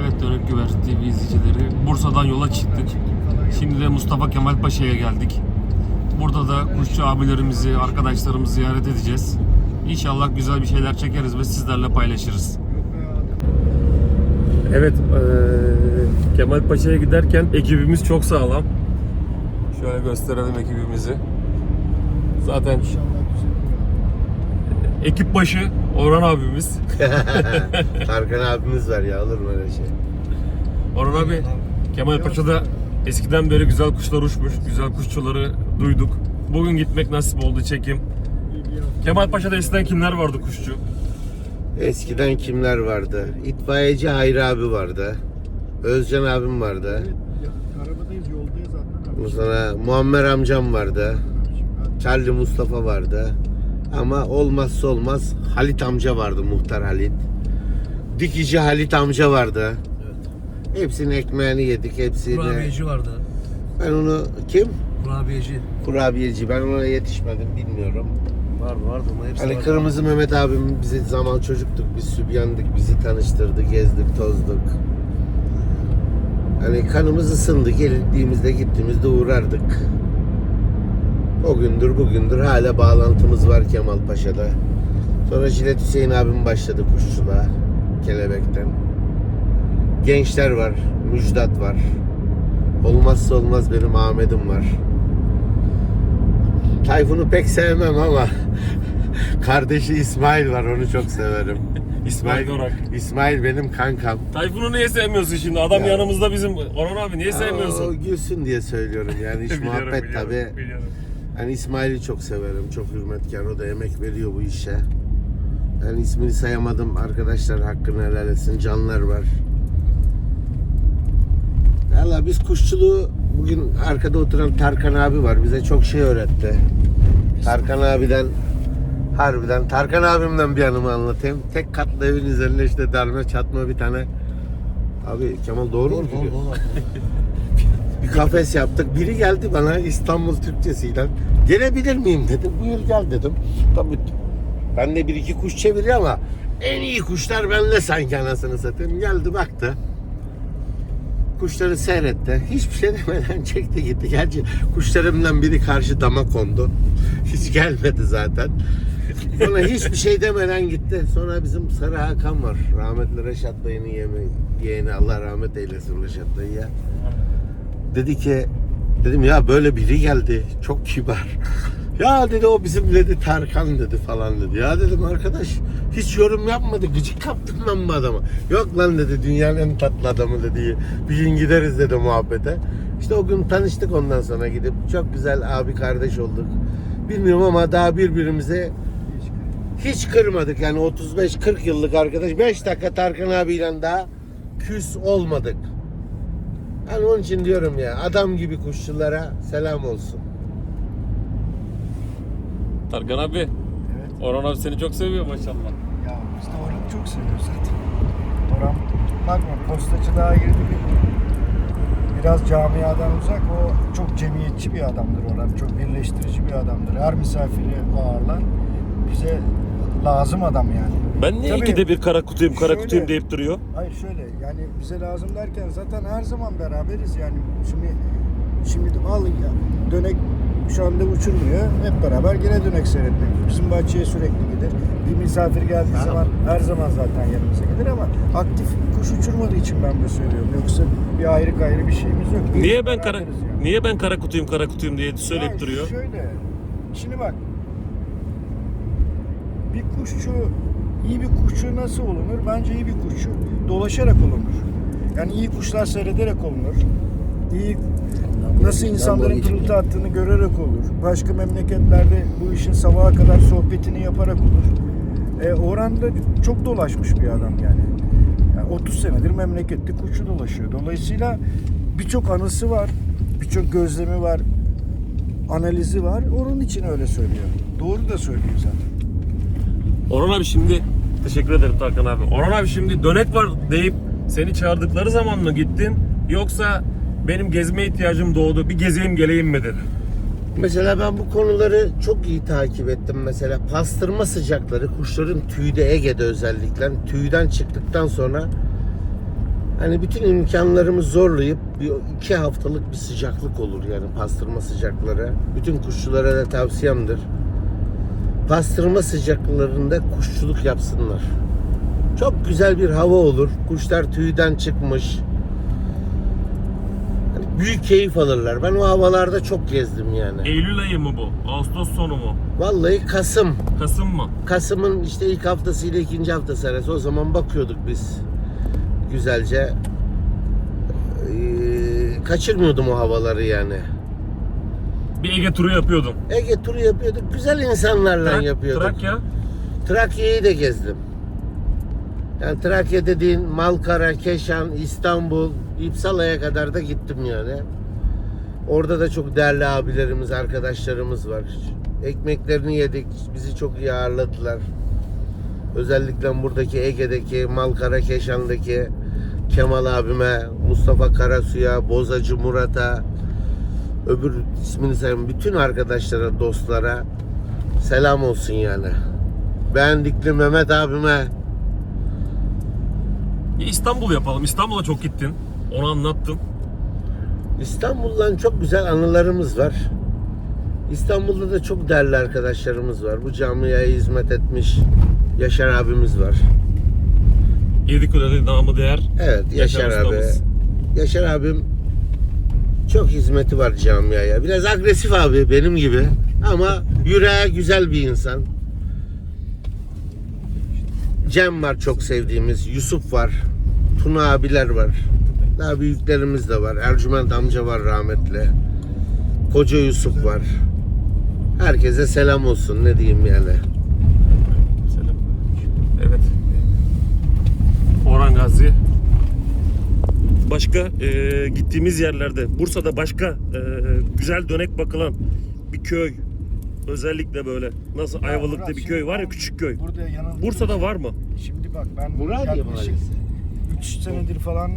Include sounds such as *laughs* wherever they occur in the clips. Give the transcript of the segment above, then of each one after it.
Evet Dönük Güver TV izleyicileri. Bursa'dan yola çıktık. Şimdi de Mustafa Kemal Paşa'ya geldik. Burada da kuşçu abilerimizi, arkadaşlarımızı ziyaret edeceğiz. İnşallah güzel bir şeyler çekeriz ve sizlerle paylaşırız. Evet, eee, Kemal Paşa'ya giderken ekibimiz çok sağlam. Şöyle gösterelim ekibimizi. Zaten ekip başı Orhan abimiz. *laughs* Tarkan abimiz var ya olur mu öyle şey? Orhan abi Kemal Paşa'da eskiden beri güzel kuşlar uçmuş. Güzel kuşçuları duyduk. Bugün gitmek nasip oldu çekim. Kemal Paşa'da eskiden kimler vardı kuşçu? Eskiden kimler vardı? İtfaiyeci Hayri abi vardı. Özcan abim vardı. Arabadayız, yoldayız. Ondan sonra Muammer amcam vardı. Charlie Mustafa vardı. Ama olmazsa olmaz Halit amca vardı, muhtar Halit. Dikici Halit amca vardı. Hepsinin ekmeğini yedik, hepsini. Kurabiyeci vardı. Ben onu kim? Kurabiyeci. Kurabiyeci. Ben ona yetişmedim, bilmiyorum. Var vardı ama hepsi Hani vardı. Kırmızı Mehmet abim bizi zaman çocuktuk, biz sübyandık, bizi tanıştırdı, gezdik, tozduk. Hani kanımız ısındı, geldiğimizde gittiğimizde uğrardık. O gündür bugündür hala bağlantımız var Kemal Paşa'da. Sonra Jilet Hüseyin abim başladı kuşçuluğa, kelebekten. Gençler var, Müjdat var. Olmazsa olmaz benim Ahmet'im var. Tayfun'u pek sevmem ama *laughs* kardeşi İsmail var onu çok severim. *laughs* İsmail Dorak. İsmail benim kankam. Tayfun'u niye sevmiyorsun şimdi? Adam Ya. yanımızda bizim. Orhan abi niye O sevmiyorsun? gülsün diye söylüyorum yani *laughs* iş Biliyorum, muhabbet biliyorum, tabi. biliyorum. Hani İsmail'i çok severim. Çok hürmetkar. O da emek veriyor bu işe. Yani ismini sayamadım. Arkadaşlar hakkını helal etsin. Canlar var. Valla biz kuşçuluğu bugün arkada oturan Tarkan abi var. Bize çok şey öğretti. Tarkan abiden harbiden Tarkan abimden bir anımı anlatayım. Tek katlı evin üzerinde işte darma çatma bir tane Abi Kemal doğru mu gidiyor? bol bol attı. Bir kafes yaptık. Biri geldi bana İstanbul Türkçesiyle. Gelebilir miyim dedim. Buyur gel dedim. Tabii ben de bir iki kuş çeviriyor ama en iyi kuşlar bende sanki anasını satayım. Geldi baktı. Kuşları seyretti. Hiçbir şey demeden *laughs* çekti gitti. Gerçi kuşlarımdan biri karşı dama kondu. Hiç gelmedi zaten. Sonra hiçbir şey demeden gitti. Sonra bizim Sarı Hakan var. Rahmetli Reşat Dayı'nın yeğeni, Allah rahmet eylesin Reşat Dayı'ya. Dedi ki dedim ya böyle biri geldi çok kibar. *laughs* Ya dedi o bizim dedi Tarkan dedi falan dedi. Ya dedim arkadaş hiç yorum yapmadı. Gıcık kaptım ben bu adama. Yok lan dedi dünyanın en tatlı adamı dedi. Bir gün gideriz dedi muhabbete. İşte o gün tanıştık ondan sonra gidip çok güzel abi kardeş olduk. Bilmiyorum ama daha birbirimize hiç kırmadık. Yani 35-40 yıllık arkadaş 5 dakika Tarkan abiyle daha küs olmadık. Yani onun için diyorum ya adam gibi kuşçulara selam olsun. Tarkan abi. Evet. Orhan abi seni çok seviyor maşallah. Ya biz de Orhan'ı çok seviyoruz zaten. Orhan, bakma postacılığa girdi bir biraz camiadan uzak. O çok cemiyetçi bir adamdır Orhan. Çok birleştirici bir adamdır. Her misafiri ağırlar. Bize lazım adam yani. Ben niye Tabii. ikide bir kara kutuyum kara Şöyle- kutuyum deyip duruyor? Hayır şöyle yani bize lazım derken zaten her zaman beraberiz yani. Şimdi şimdi de al ya dönek şu anda uçurmuyor. Hep beraber yine dönek seyretmek. Bizim bahçeye sürekli gider. Bir misafir geldiği Tamam. zaman her zaman zaten yanımıza gelir ama aktif kuş uçurmadığı için ben de söylüyorum. Yoksa bir ayrı gayrı bir şeyimiz yok. Biz Niye ben kara yani. niye ben kara kutuyum kara kutuyum diye söyleyip Ya duruyor? Şöyle. Şimdi bak. Bir kuşçu iyi bir kuşçu nasıl olunur? Bence iyi bir kuşçu dolaşarak olunur. Yani iyi kuşlar seyrederek olunur. İyi nasıl insanların pırıltı attığını görerek olur. Başka memleketlerde bu işin sabaha kadar sohbetini yaparak olur. E, Orhan da çok dolaşmış bir adam yani. yani 30 senedir memlekette kuşçu dolaşıyor. Dolayısıyla birçok anısı var, birçok gözlemi var, analizi var. Onun için öyle söylüyor. Doğru da söylüyor zaten. Orhan abi şimdi teşekkür ederim Tarkan abi. Orhan abi şimdi dönek var deyip seni çağırdıkları zaman mı gittin yoksa benim gezme ihtiyacım doğdu bir gezeyim geleyim mi dedi. Mesela ben bu konuları çok iyi takip ettim. Mesela pastırma sıcakları kuşların tüyde Ege'de özellikle tüyden çıktıktan sonra Hani bütün imkanlarımız zorlayıp bir iki haftalık bir sıcaklık olur yani pastırma sıcakları. Bütün kuşçulara da tavsiyemdir. Pastırma sıcaklarında kuşçuluk yapsınlar. Çok güzel bir hava olur. Kuşlar tüyden çıkmış. Hani büyük keyif alırlar. Ben o havalarda çok gezdim yani. Eylül ayı mı bu? Ağustos sonu mu? Vallahi Kasım. Kasım mı? Kasım'ın işte ilk haftası ile ikinci haftası arası o zaman bakıyorduk biz güzelce. Ee, kaçırmıyordum o havaları yani. Bir Ege turu yapıyordum. Ege turu yapıyorduk. Güzel insanlarla Trak- yapıyorduk. Trakya. Trakya'yı da gezdim. Yani Trakya dediğin Malkara, Keşan, İstanbul, İpsala'ya kadar da gittim yani. Orada da çok değerli abilerimiz, arkadaşlarımız var. Ekmeklerini yedik. Bizi çok iyi ağırladılar. Özellikle buradaki Ege'deki, Malkara, Keşan'daki Kemal abime, Mustafa Karasu'ya, Bozacı Murat'a, öbür ismini sayayım bütün arkadaşlara, dostlara selam olsun yani. Beğendikli Mehmet abime İstanbul yapalım. İstanbul'a çok gittin. Onu anlattın. İstanbul'dan çok güzel anılarımız var. İstanbul'da da çok değerli arkadaşlarımız var. Bu camiye hizmet etmiş Yaşar abimiz var. Yedikule'de namı değer. Evet Yaşar, Yaşar abi. ustamız. Yaşar abim çok hizmeti var camiaya. Biraz agresif abi benim gibi. Ama yüreği güzel bir insan. Cem var çok sevdiğimiz. Yusuf var. Tuna abiler var. Daha büyüklerimiz de var. Ercüment amca var rahmetli. Koca Yusuf var. Herkese selam olsun ne diyeyim yani. Selam. Evet. Orhan Gazi. Başka e, gittiğimiz yerlerde, Bursa'da başka e, güzel dönek bakılan bir köy. Özellikle böyle nasıl Ya Ayvalık'ta Murat, bir köy var ya küçük köy. Burada yanıldım. Bursa'da var mı? Şimdi bak ben Muradiye yaklaşık Mahallesi. 3 senedir falan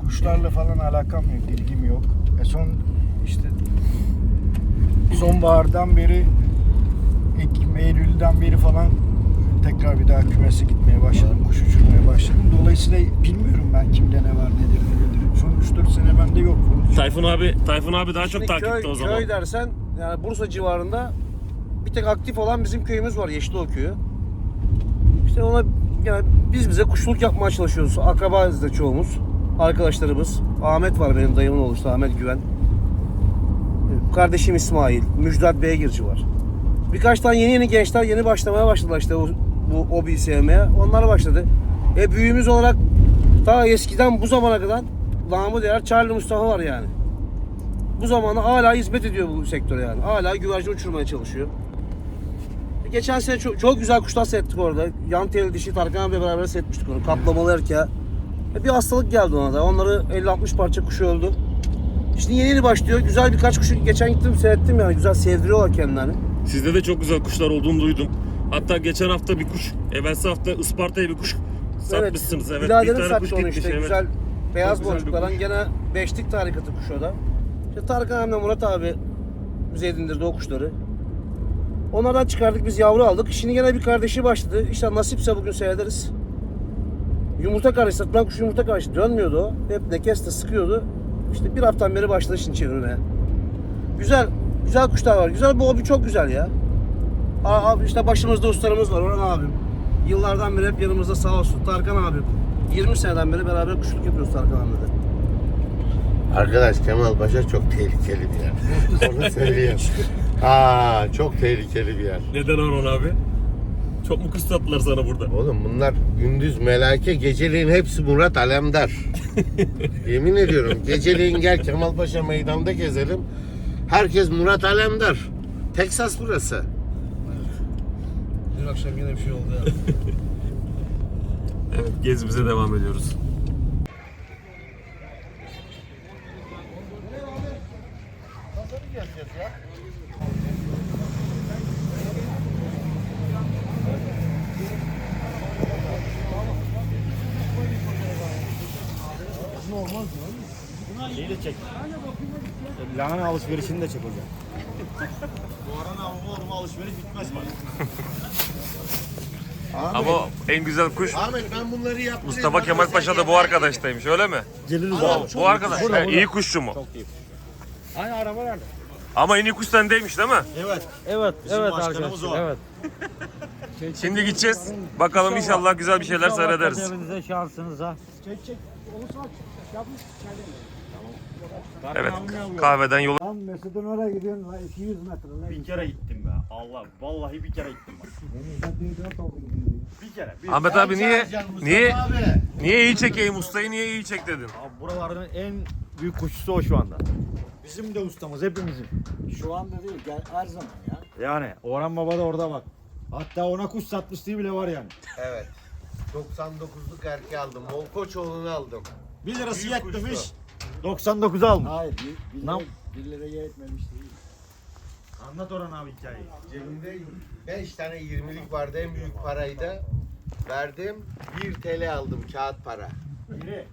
kuşlarla falan alakam yok, ilgim yok. E son işte sonbahardan beri Ekim, Eylül'den beri falan tekrar bir daha kümese gitmeye başladım, kuş uçurmaya başladım. Dolayısıyla bilmiyorum ben kimde ne var nedir ne değildir. Son 3-4 sene bende yok. İçin- Tayfun abi, Tayfun abi daha çok Şimdi takipte köy, o zaman. Köy dersen yani Bursa civarında bir tek aktif olan bizim köyümüz var Yeşilova köyü. İşte ona yani biz bize kuşluk yapmaya çalışıyoruz. Akrabayız da çoğumuz. Arkadaşlarımız. Ahmet var benim dayımın oğlu işte Ahmet Güven. Kardeşim İsmail. Müjdat Beygirci var. Birkaç tane yeni yeni gençler yeni başlamaya başladılar işte bu, bu hobiyi sevmeye. Onlar başladı. E büyüğümüz olarak ta eskiden bu zamana kadar namı değer Charlie Mustafa var yani. Bu zamanda hala hizmet ediyor bu sektöre yani. Hala güvercin uçurmaya çalışıyor. E, Geçen sene çok, çok güzel kuşlar seyrettik orada. Yan telli dişi Tarkan abiyle beraber seyretmiştik onu. Kaplamalı erkeğe. E, bir hastalık geldi ona da. Onları 50-60 parça kuş öldü. Şimdi yeni yeni başlıyor. Güzel birkaç kuşu geçen gittim seyrettim yani. Güzel sevdiriyorlar kendilerini. Sizde de çok güzel kuşlar olduğunu duydum. Hatta geçen hafta bir kuş, evvelsi hafta Isparta'ya bir kuş satmışsınız. Evet, Biraderim bir tane sattı kuş onu gitmiş. işte. evet. Güzel beyaz Çok güzel bir boncuklardan kuş. gene beşlik tarikatı kuş o da. İşte Tarkan abimle Murat abi bize edindirdi o kuşları. Onlardan çıkardık biz yavru aldık. Şimdi gene bir kardeşi başladı. İşte nasipse bugün seyrederiz. Yumurta kardeşi, satılan kuş yumurta kardeşi dönmüyordu o. Hep nekeste sıkıyordu. İşte bir haftadan beri başladı şimdi çevirmeye. Güzel, güzel kuşlar var. Güzel bu hobi çok güzel ya. Aa, Abi işte başımızda ustalarımız var Orhan abim. Yıllardan beri hep yanımızda sağ olsun. Tarkan abim. 20 seneden beri beraber kuşluk yapıyoruz Tarkan abimle de. Arkadaş Kemal Paşa çok tehlikeli bir yer. *laughs* Onu söyleyeyim. Aa çok tehlikeli bir yer. Neden Orhan abi? Çok mu kuş sattılar sana burada? Oğlum bunlar gündüz melake, geceliğin hepsi Murat Alemdar. *laughs* Yemin ediyorum geceliğin gel Kemalpaşa meydanda gezelim. Herkes Murat Alemdar. Teksas burası. Dün akşam yine bir şey oldu ya. *laughs* Evet, gezimize devam ediyoruz. Şeyi de çek. Lahana alışverişini de çek hocam. *laughs* Alışveriş bitmez *laughs* Ama en güzel kuş Ahmet ben bunları yaptım. Mustafa Kemal Paşa da bu arkadaştaymış öyle mi? Geliriz Bu, bu arkadaş he, iyi kuşçu mu? Hani araba nerede? Ama en iyi kuş sendeymiş değil mi? Evet. Evet, Bizim evet başkanımız arkadaşlar. o. Evet. *laughs* Şimdi gideceğiz. Bakalım inşallah güzel bir şeyler seyrederiz. kaderinize, şansınıza. Çek çek. Onu saç. Yapmış. Evet kahveden yola Lan Mesut'un oraya gidiyorsun lan 200 metre lan. Bir kere gittim be. Allah vallahi bir kere gittim. bak. Bir kere. Bir. Ahmet abi niye niye Abi. niye iyi çekeyim ustayı niye iyi çek dedin? Abi buraların en büyük kuşçusu o şu anda. Bizim de ustamız hepimizin. Şu anda değil gel her zaman ya. Yani Orhan Baba da orada bak. Hatta ona kuş satmışlığı bile var yani. Evet. 99'luk erkeği aldım. Volkoçoğlu'nu aldım. 1 lirası Büyük yetmemiş. kuştu. 99'u almış. Hayır bir, bir, Lan- lira, bir liraya yetmemiş değil. Anlat Orhan abi hikayeyi. Cebimde 5 tane 20'lik vardı. En büyük paraydı. Verdim. 1 TL aldım kağıt para. Biri.